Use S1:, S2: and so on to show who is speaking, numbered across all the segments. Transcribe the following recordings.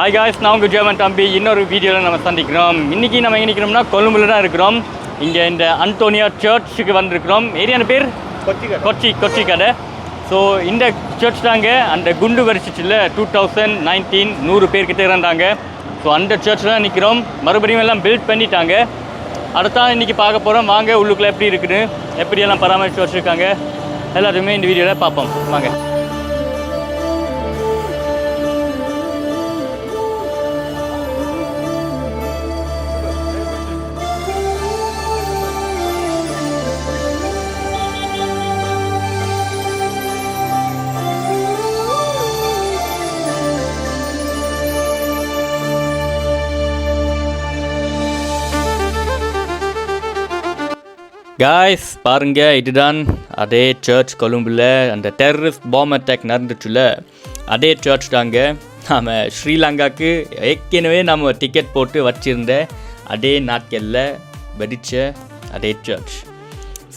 S1: Hi guys நான் உங்கள் German தம்பி. இன்னொரு வீடியோவில் நம்ம சந்திக்கிறோம். இன்றைக்கி நம்ம எங்கே நிற்கிறோம்னா கொழும்புல தான் இருக்கிறோம். இங்கே இந்த அந்தோனியா சர்ச்சுக்கு வந்திருக்கிறோம். ஏரியான பேர்? கொச்சி கொச்சி கடை ஸோ இந்த சர்ச் தாங்க அந்த குண்டு வெடிச்சிச்சில் டூ தௌசண்ட் நைன்டீன் நூறு பேர்கிட்ட இருந்தாங்க ஸோ அந்த சர்ச்சில் தான் நிற்கிறோம் மறுபடியும் எல்லாம் பில்ட் பண்ணிட்டாங்க. அடுத்தான் இன்றைக்கி பார்க்க போகிறோம் வாங்க உள்ளுக்குள்ளே எப்படி இருக்குது எப்படியெல்லாம் பராமரித்து வச்சுருக்காங்க. எல்லாத்தையுமே இந்த வீடியோவில் பார்ப்போம். வாங்க. காய்ஸ் பாருங்க இதுதான் அதே சர்ச் கொழும்புல அந்த டெரரிஸ்ட் பாம் அட்டாக் நடந்துச்சுல அதே சர்ச் தாங்க. நாம் ஸ்ரீலங்காவுக்கு ஏற்கனவே நம்ம டிக்கெட் போட்டு வச்சிருந்த அதே நாட்களில் வெடிச்ச அதே சர்ச்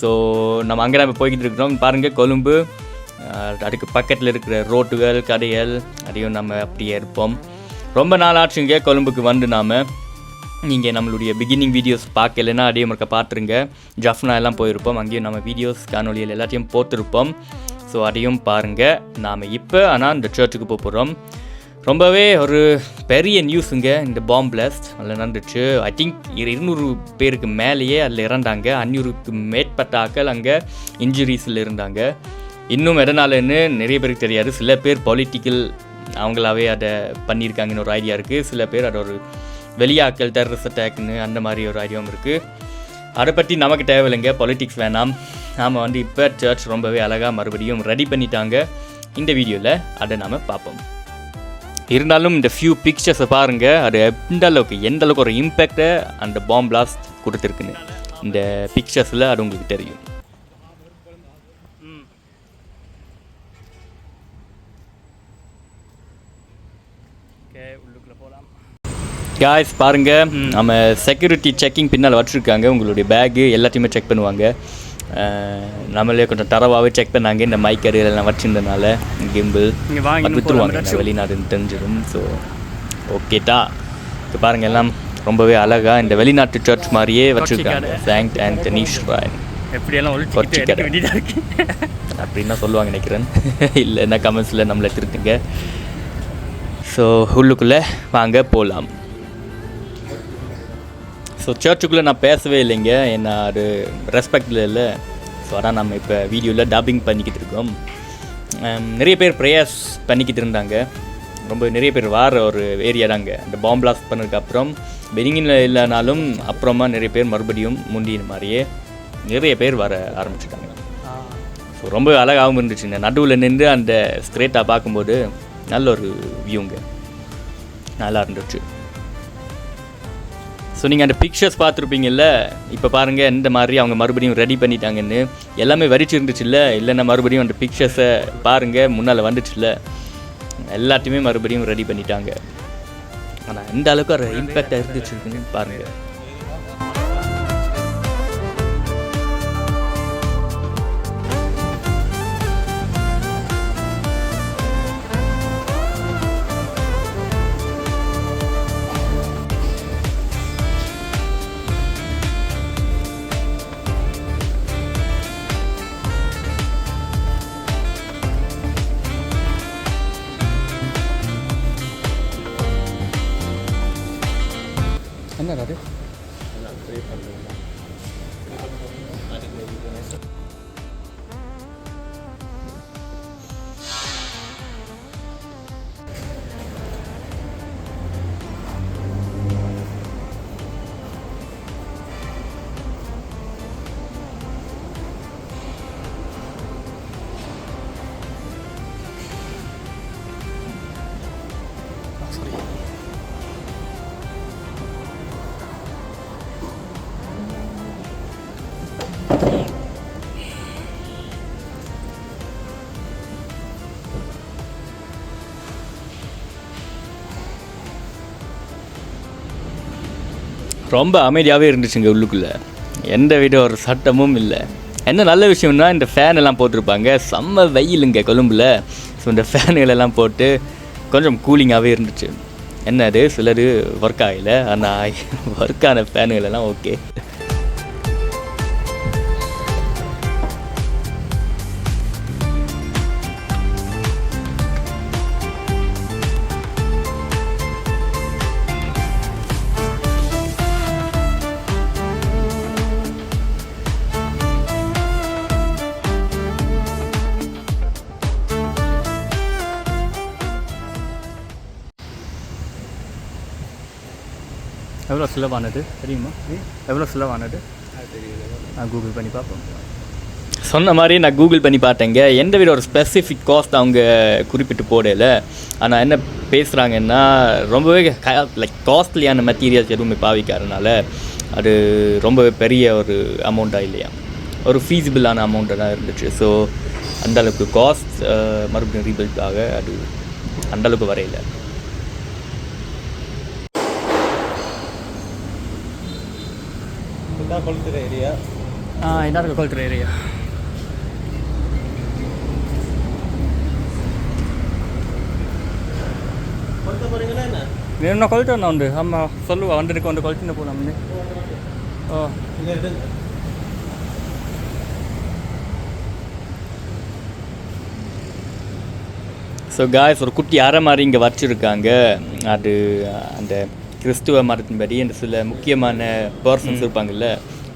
S1: ஸோ நம்ம அங்கே நம்ம போய்கிட்டு இருக்கிறோம். பாருங்கள் கொழும்பு அதுக்கு பக்கத்தில் இருக்கிற ரோட்டுகள் கடைகள் அதையும் நம்ம அப்படியே இருப்போம். ரொம்ப நாள் ஆச்சுங்க கொழும்புக்கு வந்து நாம். நீங்கள் நம்மளுடைய பிகினிங் வீடியோஸ் பார்க்கலைன்னா அதே முறைக்க பார்த்துருங்க. ஜஃப்னா எல்லாம் போயிருப்போம். அங்கேயும் நம்ம வீடியோஸ் காணொலியில் எல்லாத்தையும் போட்டிருப்போம். ஸோ அதையும் பாருங்கள் நாம் இப்போ ஆனால் இந்த சர்ச்சுக்கு போக போகிறோம் ரொம்பவே ஒரு பெரிய நியூஸுங்க இந்த பாம் பிளாஸ்ட் அதில் நடந்துச்சு. ஐ திங்க் இருநூறு பேருக்கு மேலேயே அதில் இறந்தாங்க. அஞ்சூறுக்கு மேற்பட்ட ஆக்கள் அங்கே இன்ஜுரிஸில் இருந்தாங்க. இன்னும் எதனாலன்னு நிறைய பேருக்கு தெரியாது. சில பேர் பொலிட்டிக்கல் அவங்களாவே அதை பண்ணியிருக்காங்கன்னு ஒரு ஐடியா இருக்குது சில பேர் அதை ஒரு வெளியாக்கள் டெரரிஸ்ட் அட்டாக்னு அந்த மாதிரி ஒரு ஐடியாவும் இருக்குது அதை பற்றி நமக்கு தேவையில்லைங்க பொலிட்டிக்ஸ் வேணாம். நாம் வந்து இப்போ சர்ச் ரொம்பவே அழகாக மறுபடியும் ரெடி பண்ணிட்டாங்க. இந்த வீடியோவில் அதை நாம் பார்ப்போம். இருந்தாலும் இந்த ஃபியூ பிக்சர்ஸை பாருங்கள் அது எந்த அளவுக்கு எந்த அளவுக்கு ஒரு இம்பேக்டை அந்த பாம் பிளாஸ்ட் கொடுத்துருக்குன்னு. இந்த பிக்சர்ஸில் அது உங்களுக்கு தெரியும். போகலாம் காய்ஸ் பாருங்க. நம்ம செக்யூரிட்டி செக்கிங் பின்னால் வச்சுருக்காங்க. உங்களுடைய பேகு எல்லாத்தையுமே செக் பண்ணுவாங்க. நம்மளே கொஞ்சம் தரவாகவே செக் பண்ணாங்க. இந்த மைக்கர் எல்லாம் வச்சுருந்தனால கிம்பிள் விற்றுருவாங்க வெளிநாடுன்னு தெரிஞ்சிடும். ஸோ ஓகேட்டா இப்போ பாருங்க எல்லாம் ரொம்பவே அழகா இந்த வெளிநாட்டு சர்ச் மாதிரியே வச்சுருக்காங்க. சாங்ட் அண்ட்
S2: எப்படியெல்லாம். எடுக்க வேண்டியதாக இருக்கு?
S1: அப்படின்னு சொல்லுவாங்க நினைக்கிறேன். இல்லைன்னா கமெண்ட்ஸில் நம்மளை திருத்துங்க. ஸோ உள்ளுக்குள்ளே வாங்க போகலாம் ஸோ சர்ச்சுக்குள்ளே நான் பேசவே இல்லைங்க. ஏன்னா அது ரெஸ்பெக்டில் இல்லை. ஸோ அதான் நம்ம இப்போ வீடியோவில் டப்பிங் பண்ணிக்கிட்டு இருக்கோம். நிறைய பேர் ப்ரேயர்ஸ் பண்ணிக்கிட்டு இருந்தாங்க. ரொம்ப நிறைய பேர் வார ஒரு ஏரியா தாங்க. இந்த பாம் பிளாஸ்ட் பண்ணதுக்கு அப்புறம் பெனிங்கில் இல்லைனாலும் அப்புறமா நிறைய பேர் மறுபடியும் முந்தின மாதிரியே நிறைய பேர் வர ஆரம்பிச்சிட்டாங்க. ஸோ ரொம்ப அழகாகவும் இருந்துச்சுங்க நடுவில் நின்று அந்த ஸ்ட்ரேட்டாக பார்க்கும்போது நல்ல ஒரு வியூங்க நல்லா இருந்துச்சு. ஸோ நீங்கள் அந்த பிக்சர்ஸ் பார்த்துருப்பீங்கல்ல? இப்போ பாருங்கள் இந்த மாதிரி அவங்க மறுபடியும் ரெடி பண்ணிட்டாங்கன்னு. எல்லாமே வரிச்சிருந்துச்சுல்ல இல்லைன்னா மறுபடியும் அந்த பிக்சர்ஸை பாருங்கள் முன்னால் வந்துச்சுல்ல? எல்லாத்தையுமே மறுபடியும் ரெடி பண்ணிட்டாங்க. ஆனால் எந்த அளவுக்கு ஒரு இம்பேக்டாக இருந்துச்சுன்னு பாருங்கள் என்னடா அது ரொம்ப அமைதியாகவே இருந்துச்சுங்க உள்ளுக்குள்ளே. எந்த வித ஒரு சட்டமும் இல்லை. என்ன நல்ல விஷயம்னா இந்த ஃபேன் எல்லாம் போட்டிருப்பாங்க. செம்ம வெயிலுங்க கொழும்புல. ஸோ இந்த ஃபேனுகளெல்லாம் போட்டு கொஞ்சம் கூலிங்காகவே இருந்துச்சு. என்னது? சிலர் ஒர்க் ஆகலை. ஆனால் ஒர்க் ஆன ஃபேனுகளெல்லாம் ஓகே எவ்வளோ செலவானது? தெரியுமா? எவ்வளோ செலவானது? நான் கூகுள் பண்ணி பார்ப்போம். சொன்ன மாதிரி நான் கூகுள் பண்ணி பார்த்தேங்க. எந்த வித ஒரு ஸ்பெசிஃபிக் காஸ்ட் அவங்க குறிப்பிட்டு போடல. ஆனால் என்ன பேசுகிறாங்கன்னா ரொம்பவே லைக் காஸ்ட்லியான மெட்டீரியல்ஸ் எதுவுமே பாவிக்காதனால அது ரொம்பவே பெரிய ஒரு அமௌண்ட்டாக இல்லையா? ஒரு ஃபீஸிபிளான அமௌண்ட்டாக தான் இருந்துச்சு. ஸோ அந்தளவுக்கு காஸ்ட் மறுபடியும் ரீபில்ட் ஆக அது அந்தளவுக்கு வரையில.
S2: கொளுத்துறை ஏரியா
S1: இதாக இருக்குது ஏரியா வேணும்னா கொளுத்தண்ணா உண்டு? ஆமாம் சொல்லுவா வண்டிருக்கு வந்து கொளுத்துன்னு
S2: போகலாம்னு ஓ
S1: ஸோ காய்ஸ் ஒரு குட்டி அரை மாதிரி இங்கே வச்சுருக்காங்க. அது அந்த கிறிஸ்துவ மதத்தின்படி அந்த சில முக்கியமான பர்சன்ஸ் இருப்பாங்கல்ல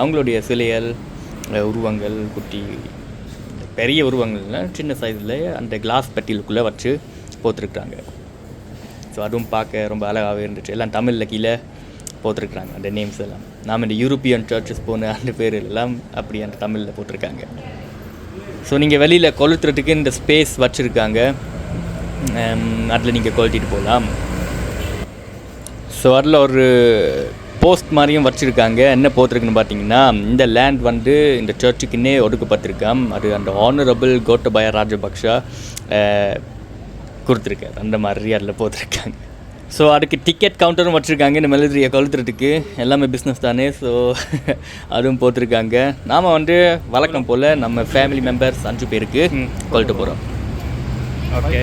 S1: அவங்களுடைய சிலைகள் உருவங்கள் குட்டி பெரிய உருவங்கள்ல சின்ன சைஸில் அந்த கிளாஸ் பெட்டிலுக்குள்ளே வச்சு போத்திருக்காங்க ஸோ அதுவும் பார்க்க ரொம்ப அழகாகவே இருந்துச்சு. எல்லாம் தமிழில் கீழே போட்டிருக்காங்க அந்த நேம்ஸ் எல்லாம். நாம் இந்த யூரோப்பியன் சர்ச்சஸ் போன அந்த பேர் எல்லாம் அப்படி அந்த தமிழில் போட்டிருக்காங்க ஸோ நீங்கள் வெளியில் கொளுத்துறதுக்கு இந்த ஸ்பேஸ் வச்சுருக்காங்க. அதில் நீங்கள் கொளுத்திட்டு போகலாம் ஸோ அதில் ஒரு போஸ்ட் மாதிரியும் வச்சுருக்காங்க. என்ன போட்டிருக்குன்னு பார்த்தீங்கன்னா இந்த லேண்ட் வந்து இந்த சர்ச்சுக்குன்னே ஒதுக்கப்பட்டிருக்காம் அது அந்த ஆனரபிள் கோட்டபாய ராஜபக்ஷா கொடுத்துருக்காரு. அந்த மாதிரி அதில் போட்டிருக்காங்க. ஸோ அதுக்கு டிக்கெட் கவுண்டரும் வச்சுருக்காங்க. இந்த மெலதிரியை கொளுத்துறதுக்கு எல்லாமே பிஸ்னஸ் தானே. ஸோ அதுவும் போட்டிருக்காங்க. நாம் வந்து வழக்கம் போல் நம்ம ஃபேமிலி மெம்பர்ஸ் அஞ்சு பேருக்கு கொளுத்து போகிறோம் ஓகே.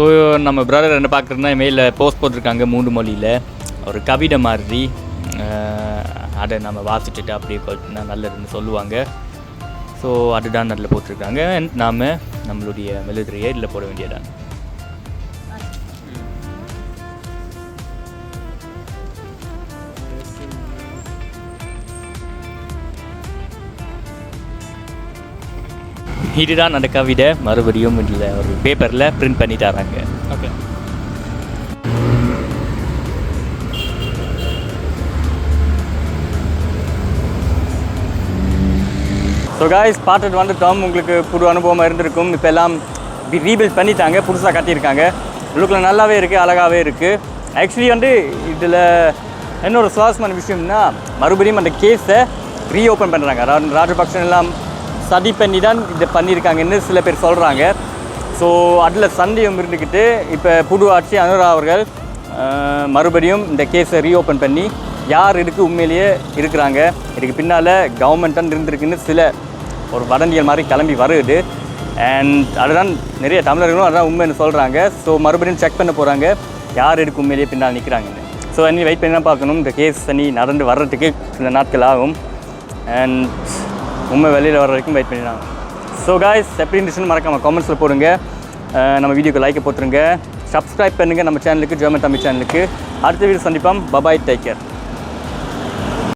S1: ஸோ நம்ம பிரதர் என்ன பார்க்குறதுனா மேல போஸ்ட் போட்டிருக்காங்க மூணு மொழியில். ஒரு கவிதை மாதிரி அதை நம்ம வாசிச்சுட்டு அப்படியே கொளுத்துனா நல்லதுன்னு சொல்லுவாங்க. ஸோ அதுதான் நல்ல போட்டிருக்காங்க. நாம் நம்மளுடைய மெழுதிரியை இதில் போட வேண்டியதான் இதுதான் அந்த கவிதை மறுபடியும் இதில் ஒரு பேப்பரில் பிரிண்ட் பண்ணி தராங்க.
S2: ஓகே.
S1: ஸோ காய்ஸ் பார்த்துட்டு வந்துட்டோம் உங்களுக்கு புது அனுபவமாக இருந்திருக்கும். இப்போ எல்லாம் ரீபில்ட் பண்ணிட்டாங்க புதுசாக கட்டியிருக்காங்க. லுக்கில் நல்லாவே இருக்குது அழகாகவே இருக்குது ஆக்சுவலி வந்து இதில் என்ன ஒரு சுவாரஸ்யமான விஷயம்னா மறுபடியும் அந்த கேஸை ரீஓப்பன் பண்ணுறாங்க ராஜபக்சன் எல்லாம் சதி பண்ணி தான் இதை பண்ணியிருக்காங்கன்னு சில பேர் சொல்கிறாங்க ஸோ அதில் சந்தேகம் இருந்துக்கிட்டு இப்போ புது ஆட்சி அனுரா அவர்கள் மறுபடியும் இந்த கேஸை ரீஓப்பன் பண்ணி யார் இதுக்கு உண்மையிலேயே இருக்கிறாங்க? இதுக்கு பின்னால் கவர்மெண்ட் தான் இருந்திருக்குன்னு சில ஒரு வதந்திகள் மாதிரி கிளம்பி வருது. அண்ட் அதுதான் நிறைய தமிழர்களும் அதான் உண்மைன்னு சொல்கிறாங்க ஸோ மறுபடியும் செக் பண்ண போகிறாங்க யார் இதுக்கு உண்மையிலேயே பின்னால் நிற்கிறாங்கன்னு ஸோ அன்னி வெயிட் பண்ணி தான் பார்க்கணும். இந்த கேஸ் அன்னி நடந்து வர்றதுக்கு சில நாட்கள் ஆகும். அண்ட் உண்மை வெளியில் வர வரைக்கும் வெயிட் பண்ணிடுறாங்க ஸோ காய்ஸ் எப்படி இருந்துச்சுன்னு மறக்காமல் காமெண்ட்ஸில் போடுங்க. நம்ம வீடியோக்கு லைக்கை போட்டுருங்க. சப்ஸ்கிரைப் பண்ணுங்கள் நம்ம சேனலுக்கு ஜெர்மன் தமிழ் சேனலுக்கு அடுத்த வீடியோ சந்திப்போம். Bye bye take care